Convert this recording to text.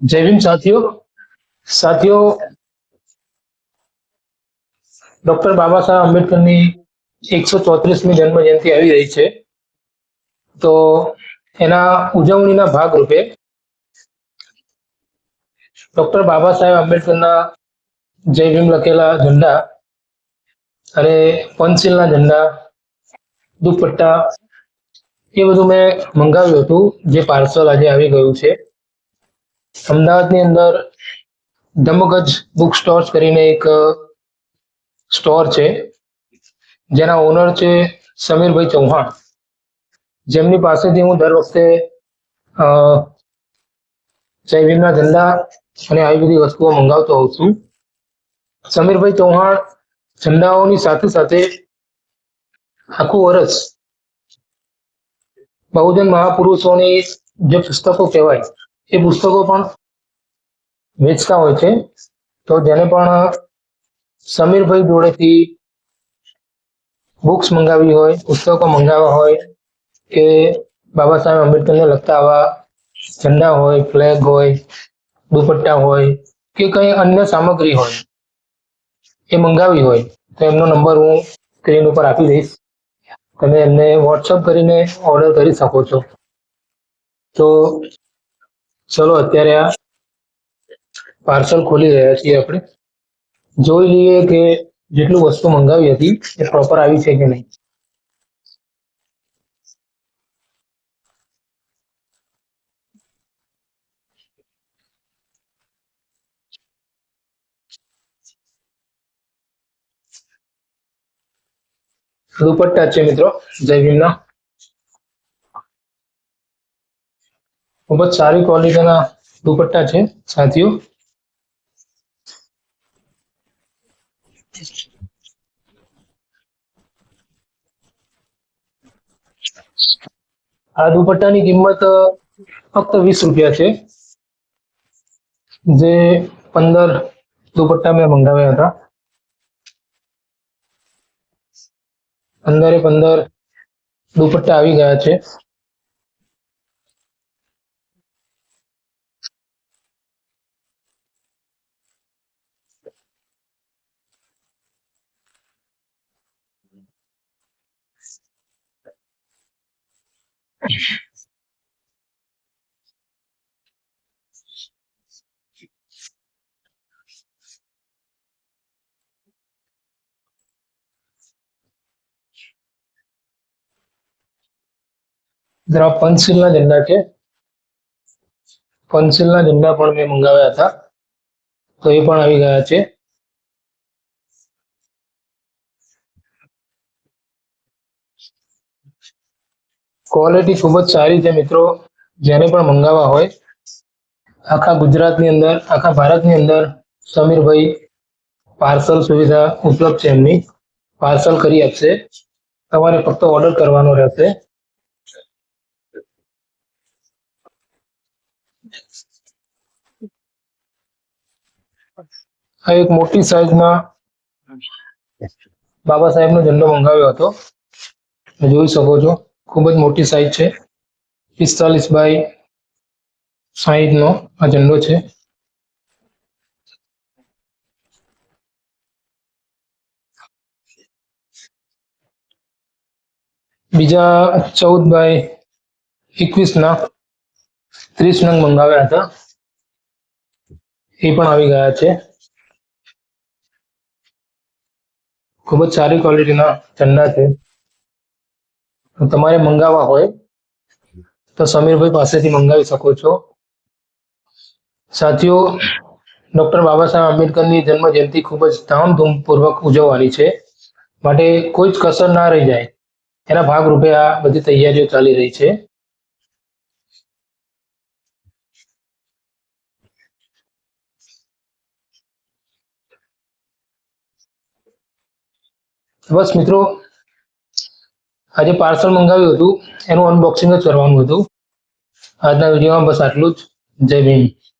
જય હિન્દ સાથીઓ. સાથીઓ, ડોક્ટર બાબા સાહેબ આંબેડકરની એકસો ચોત્રીસમી જન્મ જયંતિ આવી રહી છે. તો એના ઉજવણીના ભાગરૂપે ડોક્ટર બાબા સાહેબ આંબેડકરના જય ભીમ લખેલા ઝંડા અને પંચશીલના ઝંડા, દુપટ્ટા એ બધું મેં મંગાવ્યું હતું, જે પાર્સલ આજે આવી ગયું છે. અમદાવાદની અંદર ધમગજ બુક સ્ટોર્સ કરીને એક સ્ટોર છે. જેના ઓનર છે સમીરભાઈ ચૌહાણ. જેમની પાસેથી હું દર વખતે જૈવિકના ધંધા અને આવી બધી વસ્તુઓ મંગાવતો હોઉં છું. સમીરભાઈ ચૌહાણ ધંધાઓની સાથે સાથે આખું વર્ષ બહુજન મહાપુરુષોની જે પુસ્તકો કહેવાય એ પુસ્તકો પણ વેચતા હોય છે. તો જેને પણ સમીરભાઈ જોડેથી બુક્સ મંગાવી હોય, પુસ્તકો મંગાવવા હોય, કે બાબા સાહેબ આંબેડકરને લગતા આવા ઝંડા હોય ફ્લેગ હોય, દુપટ્ટા હોય, કે કંઈ અન્ય સામગ્રી હોય, એ મંગાવી હોય, તો એમનો નંબર હું સ્ક્રીન ઉપર આપી દઈશ. તમે એમને વોટ્સઅપ કરીને ઓર્ડર કરી શકો છો. તો ચલો, અત્યારે આ પાર્સલ ખોલી રહ્યા છીએ આપણે. જોઈ લઈએ કે જેટલું વસ્તુ મંગાવી હતી, એ પ્રોપર આવી છે કે નહીં? દુપટ્ટા છે મિત્રો, જય ભીમના ખૂબ જ સારી ક્વોલિટીના દુપટ્ટા છે, સાથીઓ. આ દુપટ્ટાની કિંમત ફક્ત વીસ રૂપિયા છે. જે પંદર દુપટ્ટા મેં મંગાવ્યા હતા. પંદરે પંદર દુપટ્ટા આવી ગયા છે. જરા પંચશીલના ઝંડા છે પંચશીલના ઝંડા પણ મેં મંગાવ્યા હતા તો એ પણ આવી ગયા છે ક્વોલિટી ખૂબ જ સારી છે મિત્રો. જેને પણ મંગાવવા હોય, આખા ગુજરાતની અંદર, આખા ભારતની અંદર સમીરભાઈ પાર્સલ સુવિધા ઉપલબ્ધ છે એમની. પાર્સલ કરી આપશે. તમારે ફક્ત ઓર્ડર કરવાનો રહેશે. આ એક મોટી સાઈઝમાં બાબા સાહેબનો ઝંડો મંગાવ્યો હતો. જોઈ શકો છો. ખૂબ જ મોટી સાઇઝ છે. પિસ્તાલીસ બાય સાઈઠ નો આ ઝંડો છે. બીજા ચૌદ બાય એકવીસના ત્રીસ નંગ મંગાવ્યા હતા. એ પણ આવી ગયા છે. ખૂબ જ સારી ક્વોલિટીના ઝંડા છે. તમારે મંગાવવા હોય તો સમીરભાઈ પાસેથી મંગાવી શકો છો. સાથીઓ, ડોક્ટર બાબા સાહેબ આંબેડકરની જન્મ જયંતિ ખૂબ જ ધામધૂમપૂર્વક ઉજવવાની છે. માટે કોઈ જ કસર ના રહી જાય. એના ભાગરૂપે આ બધી તૈયારીઓ ચાલી રહી છે. બસ મિત્રો આજે પાર્સલ મંગાવ્યું હતું, એનું અનબોક્સિંગ જ કરવાનું હતું. આજના વિડીયોમાં બસ આટલું જ. જય ભીમ.